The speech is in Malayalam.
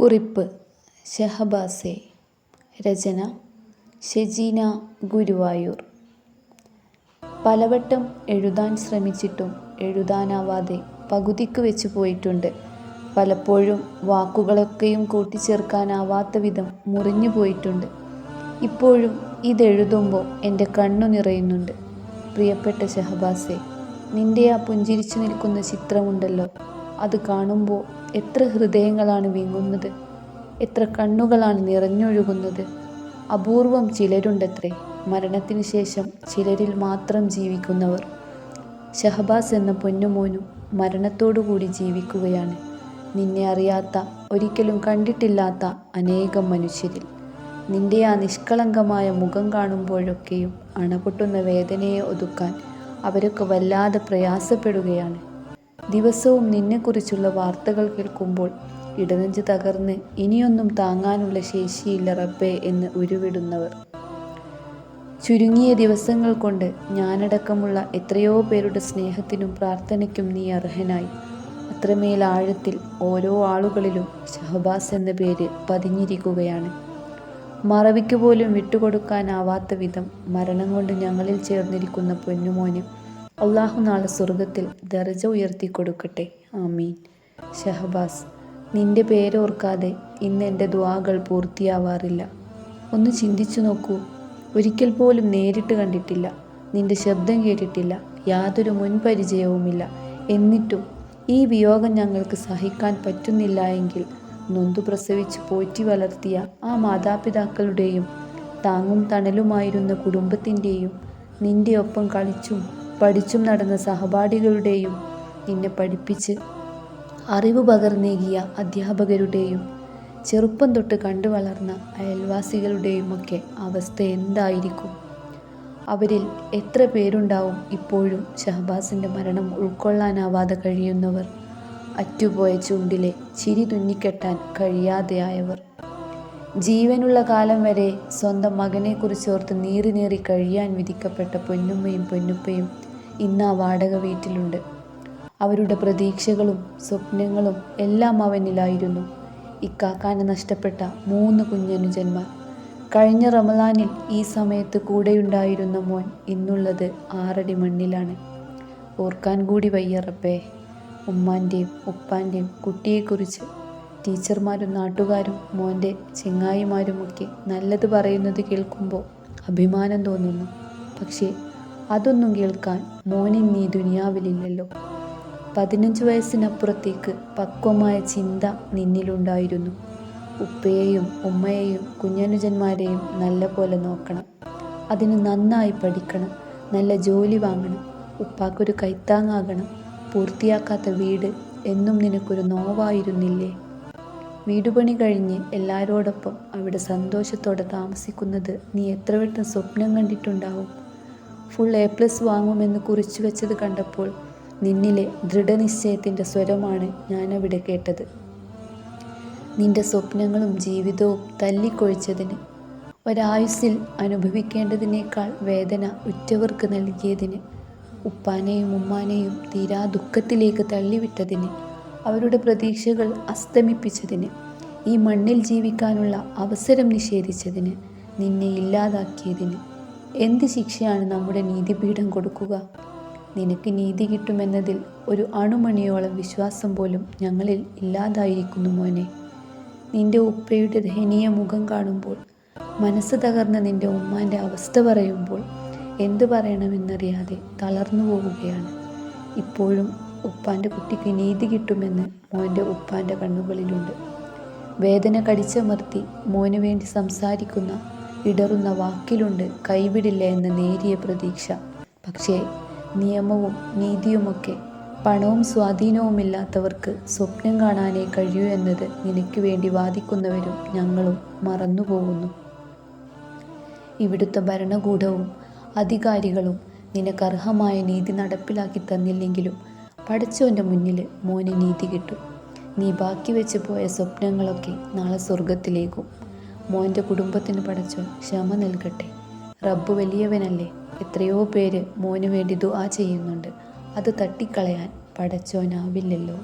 കുറിപ്പ് ഷഹബാസെ രചന ഷെജീന ഗുരുവായൂർ. പലവട്ടം എഴുതാൻ ശ്രമിച്ചിട്ടും എഴുതാനാവാതെ പകുതിക്ക് വെച്ച് പോയിട്ടുണ്ട്. പലപ്പോഴും വാക്കുകളൊക്കെയും കൂട്ടിച്ചേർക്കാനാവാത്ത വിധം മുറിഞ്ഞു പോയിട്ടുണ്ട്. ഇപ്പോഴും ഇതെഴുതുമ്പോൾ എന്റെ കണ്ണു നിറയുന്നുണ്ട്. പ്രിയപ്പെട്ട ഷഹബാസെ നിന്റെ ആ പുഞ്ചിരിച്ചു നിൽക്കുന്ന ചിത്രമുണ്ടല്ലോ. അത് കാണുമ്പോൾ എത്ര ഹൃദയങ്ങളാണ് വീങ്ങുന്നത്. എത്ര കണ്ണുകളാണ് നിറഞ്ഞൊഴുകുന്നത്. അപൂർവം ചിലരുണ്ടത്രേ. മരണത്തിന് ശേഷം ചിലരിൽ മാത്രം ജീവിക്കുന്നവർ. ഷഹബാസ് എന്ന പൊന്നുമോനും മരണത്തോടുകൂടി ജീവിക്കുകയാണ്. നിന്നെ അറിയാത്ത ഒരിക്കലും കണ്ടിട്ടില്ലാത്ത അനേകം മനുഷ്യരിൽ. നിന്റെ ആ നിഷ്കളങ്കമായ മുഖം കാണുമ്പോഴൊക്കെയും അണപൊട്ടുന്ന വേദനയെ ഒതുക്കാൻ അവരൊക്കെ വല്ലാതെ പ്രയാസപ്പെടുകയാണ്. ദിവസവും നിന്നെക്കുറിച്ചുള്ള വാർത്തകൾ കേൾക്കുമ്പോൾ ഇടനെഞ്ച് തകർന്ന് ഇനിയൊന്നും താങ്ങാനുള്ള ശേഷിയില്ല റബ്ബേ എന്ന് ഉരുവിടുന്നവർ. ചുരുങ്ങിയ ദിവസങ്ങൾ കൊണ്ട് ഞാനടക്കമുള്ള എത്രയോ പേരുടെ സ്നേഹത്തിനും പ്രാർത്ഥനയ്ക്കും നീ അർഹനായി. അത്രമേൽ ആഴത്തിൽ ഓരോ ആളുകളിലും ഷഹബാസ് എന്ന പേര് പതിഞ്ഞിരിക്കുകയാണ്. മറവിക്ക് പോലും വിട്ടുകൊടുക്കാനാവാത്ത വിധം മരണം കൊണ്ട് ഞങ്ങളിൽ ചേർന്നിരിക്കുന്ന പൊന്നുമോന് അള്ളാഹു നാളെ സ്വർഗത്തിൽ ദർജ ഉയർത്തി കൊടുക്കട്ടെ ആമീൻ. ഷഹബാസ് നിന്റെ പേരോർക്കാതെ ഇന്ന് എന്റെ ദ്വാകൾ പൂർത്തിയാവാറില്ല. ഒന്ന് ചിന്തിച്ചു നോക്കൂ. ഒരിക്കൽ പോലും നേരിട്ട് കണ്ടിട്ടില്ല. നിന്റെ ശബ്ദം കേട്ടിട്ടില്ല. യാതൊരു മുൻപരിചയവുമില്ല. എന്നിട്ടും ഈ വിയോഗം ഞങ്ങൾക്ക് സഹിക്കാൻ പറ്റുന്നില്ല എങ്കിൽ നൊന്തു പ്രസവിച്ച് പോറ്റി വളർത്തിയ ആ മാതാപിതാക്കളുടെയും താങ്ങും തണലുമായിരുന്ന കുടുംബത്തിന്റെയും നിന്റെ ഒപ്പം കളിച്ചും പഠിച്ചും നടന്ന സഹപാഠികളുടെയും നിന്നെ പഠിപ്പിച്ച് അറിവ് പകർന്നേകിയ അധ്യാപകരുടെയും ചെറുപ്പം തൊട്ട് കണ്ടു വളർന്ന അയൽവാസികളുടെയും ഒക്കെ അവസ്ഥ എന്തായിരിക്കും? അവരിൽ എത്ര പേരുണ്ടാവും ഇപ്പോഴും ഷഹബാസിന്റെ മരണം ഉൾക്കൊള്ളാനാവാതെ കഴിയുന്നവർ? അറ്റുപോയ ചൂണ്ടിലെ ചിരി തുന്നിക്കെട്ടാൻ കഴിയാതെയായവർ? ജീവനുള്ള കാലം വരെ സ്വന്തം മകനെക്കുറിച്ചോർത്ത് നീറി നീറി കഴിയാൻ വിധിക്കപ്പെട്ട പൊന്നുമ്മയും പൊന്നുപ്പയും ഇന്ന് ആ വാടക വീട്ടിലുണ്ട്. അവരുടെ പ്രതീക്ഷകളും സ്വപ്നങ്ങളും എല്ലാം അവനിലായിരുന്നു. ഇക്കാക്കാനെ നഷ്ടപ്പെട്ട മൂന്ന് കുഞ്ഞനുജന്മാർ. കഴിഞ്ഞ റമലാനിൽ ഈ സമയത്ത് കൂടെയുണ്ടായിരുന്ന മോൻ ഇന്നുള്ളത് ആറടി മണ്ണിലാണ്. ഓർക്കാൻ കൂടി വയ്യറപ്പേ ഉമ്മാന്റെയും ഉപ്പാന്റെയും കുട്ടിയെക്കുറിച്ച്. ടീച്ചർമാരും നാട്ടുകാരും മോന്റെ ചെങ്ങായിമാരുമൊക്കെ നല്ലത് പറയുന്നത് കേൾക്കുമ്പോൾ അഭിമാനം തോന്നുന്നു. പക്ഷേ അതൊന്നും കേൾക്കാൻ മോനിന്ന് നീ ദുനിയാവിലില്ലല്ലോ. പതിനഞ്ച് വയസ്സിനപ്പുറത്തേക്ക് പക്വമായ ചിന്ത നിന്നിലുണ്ടായിരുന്നു. ഉപ്പയെയും ഉമ്മയെയും കുഞ്ഞനുജന്മാരെയും നല്ല പോലെ നോക്കണം. അതിന് നന്നായി പഠിക്കണം. നല്ല ജോലി വാങ്ങണം. ഉപ്പാക്കൊരു കൈത്താങ്ങാകണം. പൂർത്തിയാക്കാത്ത വീട് എന്നും നിനക്കൊരു നോവായിരുന്നില്ലേ? വീടുപണി കഴിഞ്ഞ് എല്ലാവരോടൊപ്പം അവിടെ സന്തോഷത്തോടെ താമസിക്കുന്നത് നീ എത്ര വട്ടം സ്വപ്നം കണ്ടിട്ടുണ്ടാവും? ഫുൾ എ പ്ലസ് വാങ്ങുമെന്ന് കുറിച്ചു വെച്ചത് കണ്ടപ്പോൾ നിന്നിലെ ദൃഢനിശ്ചയത്തിന്റെ സ്വരമാണ് ഞാനവിടെ കേട്ടത്. നിന്റെ സ്വപ്നങ്ങളും ജീവിതവും തല്ലിക്കൊഴിച്ചതിന് ഒരായുസ്സിൽ അനുഭവിക്കേണ്ടതിനേക്കാൾ വേദന ഉറ്റവർക്ക് നൽകിയതിന് ഉപ്പാനെയും ഉമ്മാനെയും തീരാ ദുഃഖത്തിലേക്ക് തള്ളിവിട്ടതിന് അവരുടെ പ്രതീക്ഷകൾ അസ്തമിപ്പിച്ചതിന് ഈ മണ്ണിൽ ജീവിക്കാനുള്ള അവസരം നിഷേധിച്ചതിന് നിന്നെ ഇല്ലാതാക്കിയതിന് എന്ത് ശിക്ഷയാണ് നമ്മുടെ നീതിപീഠം കൊടുക്കുക? നിനക്ക് നീതി കിട്ടുമെന്നതിൽ ഒരു അണുമണിയോളം വിശ്വാസം പോലും ഞങ്ങളിൽ ഇല്ലാതായിരിക്കുന്നു മോനെ. നിന്റെ ഉപ്പയുടെ ദയനീയ മുഖം കാണുമ്പോൾ മനസ്സ് തകർന്ന നിന്റെ ഉമ്മാന്റെ അവസ്ഥ പറയുമ്പോൾ എന്തു പറയണമെന്നറിയാതെ തളർന്നു പോവുകയാണ്. ഇപ്പോഴും ഉപ്പാന്റെ കുട്ടിക്ക് നീതി കിട്ടുമെന്ന് മോന്റെ ഉപ്പാന്റെ കണ്ണുകളിലുണ്ട്. വേദന കടിച്ചമർത്തി മോന് വേണ്ടി സംസാരിക്കുന്ന ഇടറുന്ന വാക്കിലുണ്ട് കൈവിടില്ല എന്ന നേരിയ പ്രതീക്ഷ. പക്ഷേ നിയമവും നീതിയുമൊക്കെ പണവും സ്വാധീനവുമില്ലാത്തവർക്ക് സ്വപ്നം കാണാനേ കഴിയൂ എന്നത് നിനക്ക് വേണ്ടി വാദിക്കുന്നവരും ഞങ്ങളും മറന്നുപോകുന്നു. ഇവിടുത്തെ ഭരണകൂടവും അധികാരികളും നിനക്കർഹമായ നീതി നടപ്പിലാക്കി തന്നില്ലെങ്കിലും പഠിച്ചവന്റെ മുന്നിൽ മോന് നീതി കിട്ടും. നീ ബാക്കി വെച്ച് പോയ സ്വപ്നങ്ങളൊക്കെ നാളെ സ്വർഗത്തിലേക്കും മോന്റെ കുടുംബത്തിന് പടച്ചോൻ ക്ഷമ നൽകട്ടെ. റബ്ബ് വലിയവനല്ലേ. എത്രയോ പേര് മോന് വേണ്ടി ദുആ ചെയ്യുന്നുണ്ട്. അത് തട്ടിക്കളയാൻ പടച്ചോനാവില്ലല്ലോ